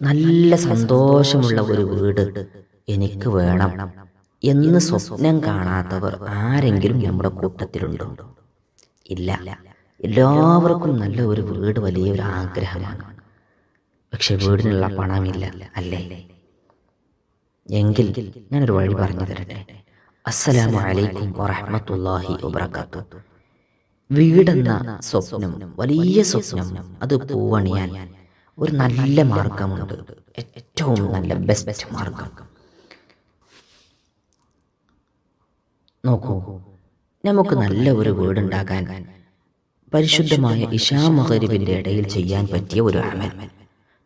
നല്ല സന്തോഷമുള്ള ഒരു വീട് എനിക്ക് വേണം എന്ന് സ്വപ്നം കാണാത്തവർ ആരെങ്കിലും നമ്മുടെ കൂട്ടത്തിലുണ്ടോ? ഇല്ല. എല്ലാവർക്കും നല്ല ഒരു വീട് വലിയൊരു ആഗ്രഹമാണ്. പക്ഷെ വീടിനുള്ള പണമില്ല അല്ലേ? എങ്കിൽ ഞാനൊരു വഴി പറഞ്ഞു തരട്ടെ. അസ്സലാമു അലൈക്കും വറഹ്മത്തുള്ളാഹി വബർക്കാത്തു വീടെന്ന സ്വപ്നം വലിയ സ്വപ്നം അത് പൂവണിയാൻ ഒരു നല്ല മാർഗമുണ്ട്. ഏറ്റവും നല്ല ബെസ്റ്റ് മാർഗം. നോക്കൂ. നമുക്ക് നല്ല ഒരു വീടുണ്ടാകാൻ പരിശുദ്ധമായ ഇഷാ മഹരിബിന്റെ ഇടയിൽ ചെയ്യാൻ പറ്റിയ ഒരു അമൽ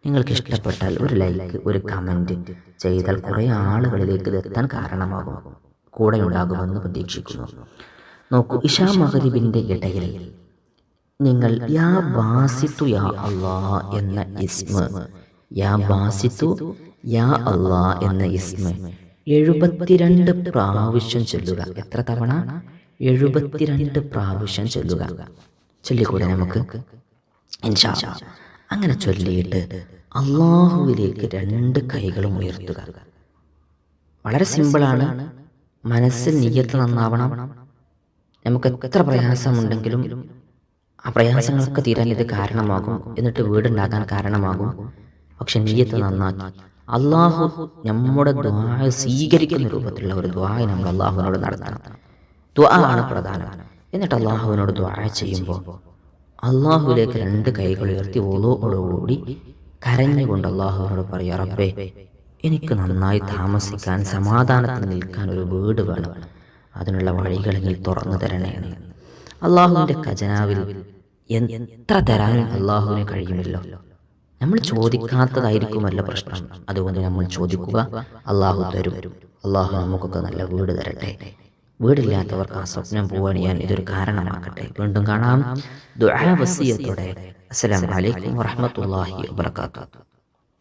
നിങ്ങൾക്ക് ഇഷ്ടപ്പെട്ടാൽ ഒരു ലൈക്ക് ഒരു കമന്റ് ചെയ്താൽ കുറെ ആളുകളിലേക്ക് ഇത് എത്താൻ കാരണമാകും. കൂടെ ഉണ്ടാകുമെന്ന് പ്രതീക്ഷിക്കുന്നു. നോക്കൂ ഇഷാ മഹരിബിന്റെ ഇടയിൽ നിങ്ങൾ യാ ബാസിത്തു യാ അള്ളാ എന്ന ഇസ്മ. യാ ബാസിത്തു യാ അള്ളാ എന്ന ഇസ്മ. എഴുപത്തിരണ്ട് പ്രാവശ്യം ചൊല്ലുക. എത്ര തവണ? എഴുപത്തിരണ്ട് പ്രാവശ്യം ചൊല്ലുക. ചൊല്ലിക്കൂടെ നമുക്ക്. അങ്ങനെ ചൊല്ലിയിട്ട് അള്ളാഹുവിലേക്ക് രണ്ട് കൈകളും ഉയർത്തുക. വളരെ സിമ്പിളാണ്. മനസ്സിൽ നീയത്ത് നന്നാവണം. നമുക്ക് എത്ര പ്രയാസമുണ്ടെങ്കിലും ആ പ്രയാസങ്ങളൊക്കെ തീരാൻ ഇത് കാരണമാകും. എന്നിട്ട് വീടുണ്ടാകാൻ കാരണമാകും. പക്ഷെ നീയത്ത് നന്നാക്കി. അള്ളാഹു നമ്മുടെ ദ്വായ സ്വീകരിക്കുന്ന രൂപത്തിലുള്ള ഒരു ദ്വായ നമ്മൾ അള്ളാഹുവിനോട് നടത്തണം. ദ്വാ പ്രധാനം. എന്നിട്ട് അള്ളാഹുവിനോട് ദ്വായ ചെയ്യുമ്പോൾ അള്ളാഹുവിലേക്ക് രണ്ട് കൈകൾ ഉയർത്തി ഓളോടുകൂടി കരഞ്ഞുകൊണ്ട് അള്ളാഹുവിനോട് പറയാ റബ്ബേ എനിക്ക് നന്നായി താമസിക്കാൻ സമാധാനത്തിൽ നിൽക്കാൻ ഒരു വീട് വേണം. അതിനുള്ള വഴികൾ തുറന്നു തരണേ എന്ന്. അള്ളാഹുവിന്റെ ഖജനാവിൽ എത്ര തരാനും അള്ളാഹുവിന് കഴിയുമല്ലോ നമ്മൾ ചോദിക്കാത്തതായിരിക്കുമല്ലോ പ്രശ്നം. അതുകൊണ്ട് നമ്മൾ ചോദിക്കുക അള്ളാഹു തരും. അള്ളാഹു നമുക്കൊക്കെ നല്ല വീട് തരട്ടെ. വീടില്ലാത്തവർക്ക് ആ സ്വപ്നം പോവണിയാൻ ഇതൊരു കാരണമാക്കട്ടെ. വീണ്ടും കാണാം. ദുആ വസിയത്തോടെ. അസ്സലാമു അലൈക്കും വറഹ്മത്തുള്ളാഹി വബറകാതുഹു.